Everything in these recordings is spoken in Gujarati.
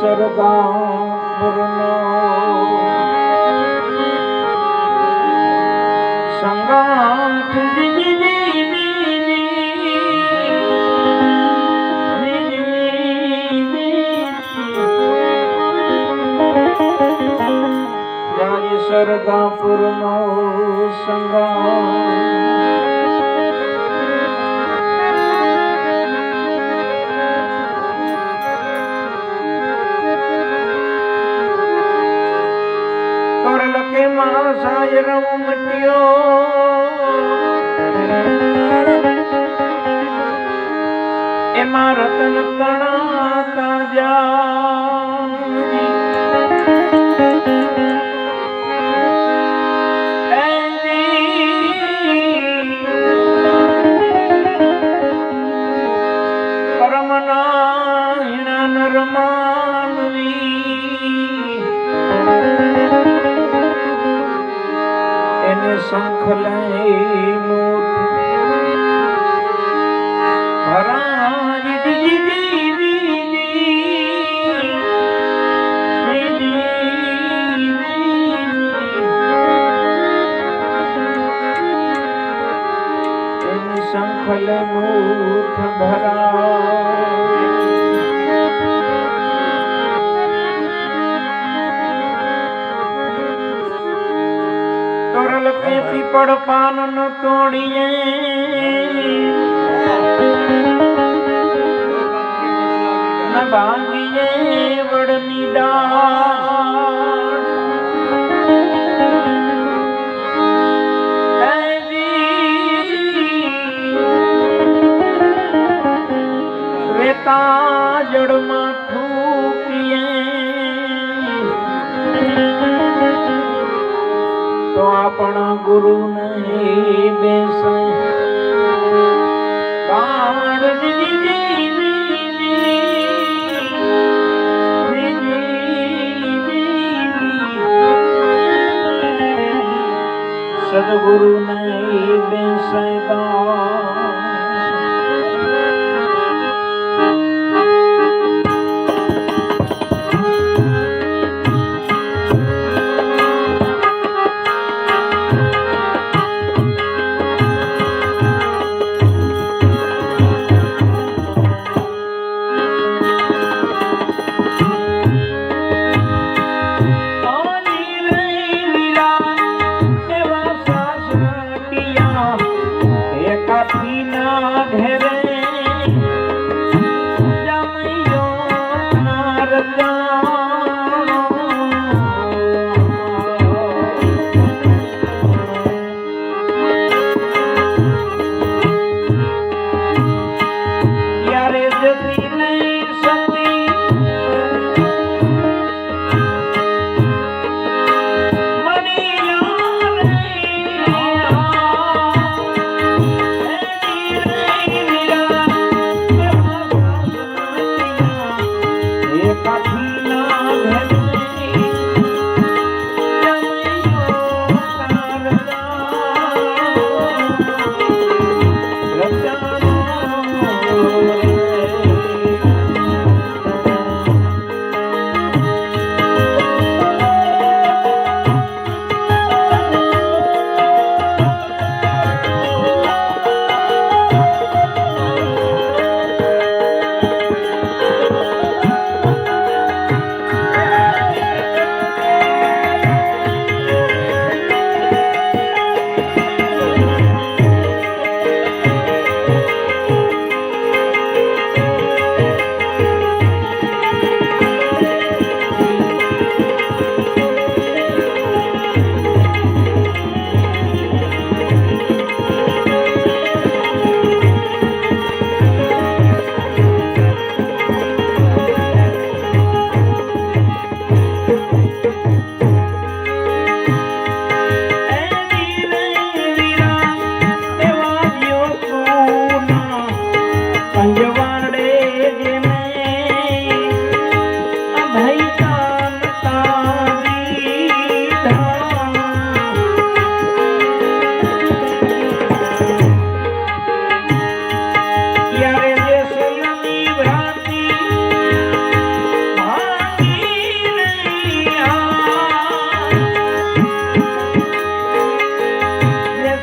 જાય રતન કણાતા જા શંખ લઈ કે પીપળ પાન ન તોડીએ. ન ભાંગીએ વડની ડાળ રેતા જળમાં તો આપણા ગુરુ નહીં બેસે સદગુરુ সাথী না ভেবে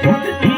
What